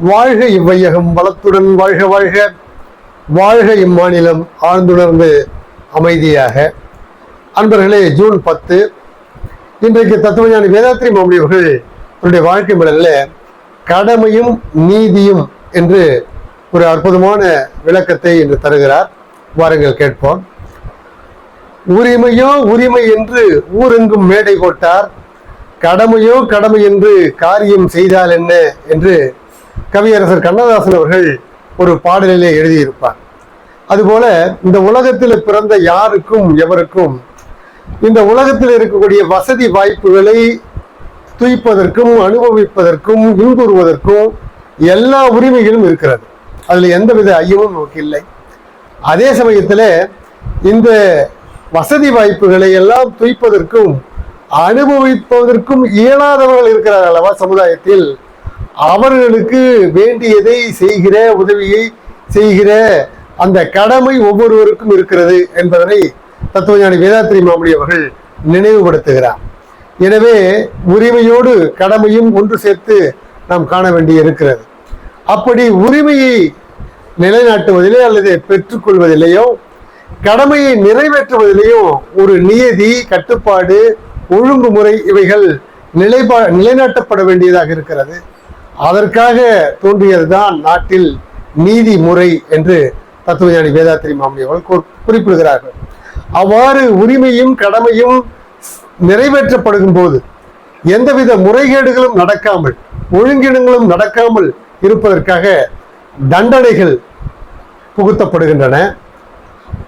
வாழ்க இவ்வையகம் வளத்துடன் வாழ்க வாழ்க. வாழ்க இம்மாநிலம் ஆழ்ந்துணர்ந்து அமைதியாக. அன்பர்களே ஜூன் பத்து. இன்றைக்கு தத்துவஞானி வேதாத்ரி மாமணி அவர்கள் அவருடைய வாழ்க்கை மலரில் கடமையும் நீதியும் என்று ஒரு அற்புதமான விளக்கத்தை இன்று தருகிறார். வாருங்கள் கேட்போம். உரிமையோ உரிமை என்று ஊரெங்கும் மேடை போட்டார். கடமையோ கடமை என்று காரியம் செய்தால் என்ன என்று கவியரசர் கண்ணதாசன் அவர்கள் ஒரு பாடலிலே எழுதியிருப்பார். அதுபோல இந்த உலகத்தில் பிறந்த யாருக்கும் எவருக்கும் இந்த உலகத்தில் இருக்கக்கூடிய வசதி வாய்ப்புகளை துய்ப்பதற்கும் அனுபவிப்பதற்கும் இன்புறுவதற்கும் எல்லா உரிமைகளும் இருக்கிறது. அதில் எந்தவித ஐயமும் நமக்கு இல்லை. அதே சமயத்தில் இந்த வசதி வாய்ப்புகளை எல்லாம் துய்ப்பதற்கும் அனுபவிப்பதற்கும் இயலாதவர்கள் இருக்கிறார் அல்லவா சமுதாயத்தில். அவர்களுக்கு வேண்டியதை செய்கிற உதவியை செய்கிற அந்த கடமை ஒவ்வொருவருக்கும் இருக்கிறது என்பதனை தத்துவஞானி வேதாத்திரி மாமணி அவர்கள் நினைவுபடுத்துகிறார். எனவே உரிமையோடு கடமையும் ஒன்று சேர்த்து நாம் காண வேண்டி இருக்கிறது. அப்படி உரிமையை நிலைநாட்டுவதிலே அல்லது பெற்றுக்கொள்வதிலேயோ கடமையை நிறைவேற்றுவதிலேயோ ஒரு நியதி கட்டுப்பாடு ஒழுங்குமுறை இவைகள் நிலைப்பா நிலைநாட்டப்பட வேண்டியதாக இருக்கிறது. அதற்காக தோன்றியதுதான் நாட்டில் நீதி முறை என்று தத்துவஞானி வேதாத்திரி மாமணி அவர்கள் குறிப்பிடுகிறார்கள். அவ்வாறு உரிமையும் கடமையும் நிறைவேற்றப்படும் போது எந்தவித முறைகேடுகளும் நடக்காமல் ஒழுங்கினங்களும் நடக்காமல் இருப்பதற்காக தண்டனைகள் புகுத்தப்படுகின்றன.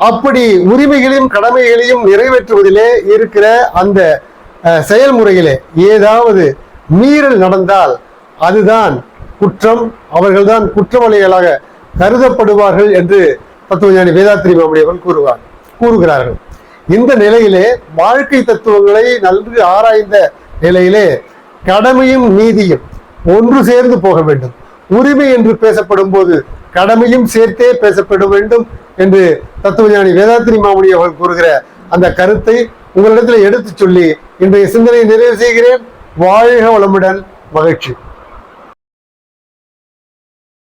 அப்படி உரிமைகளையும் கடமைகளையும் நிறைவேற்றுவதிலே இருக்கிற அந்த செயல்முறையிலே ஏதாவது மீறல் நடந்தால் அதுதான் குற்றம். அவர்கள்தான் குற்றவாளிகளாக கருதப்படுவார்கள் என்று தத்துவஞானி வேதாத்திரி மாமணி கூறுவார் கூறுகிறார்கள். இந்த நிலையிலே வாழ்க்கை தத்துவங்களை நன்கு ஆராய்ந்த நிலையிலே கடமையும் நீதியும் ஒன்று சேர்ந்து போக வேண்டும். உரிமை என்று பேசப்படும் போது கடமையும் சேர்த்தே பேசப்பட வேண்டும் என்று தத்துவஞானி வேதாத்திரி மாமணி அவர்கள் கூறுகிற அந்த கருத்தை உங்களிடத்தில் எடுத்துச் சொல்லி இன்றைய சிந்தனையை நிறைவு செய்கிறேன். வாழ்க வளமுடன் மகிழ்ச்சி.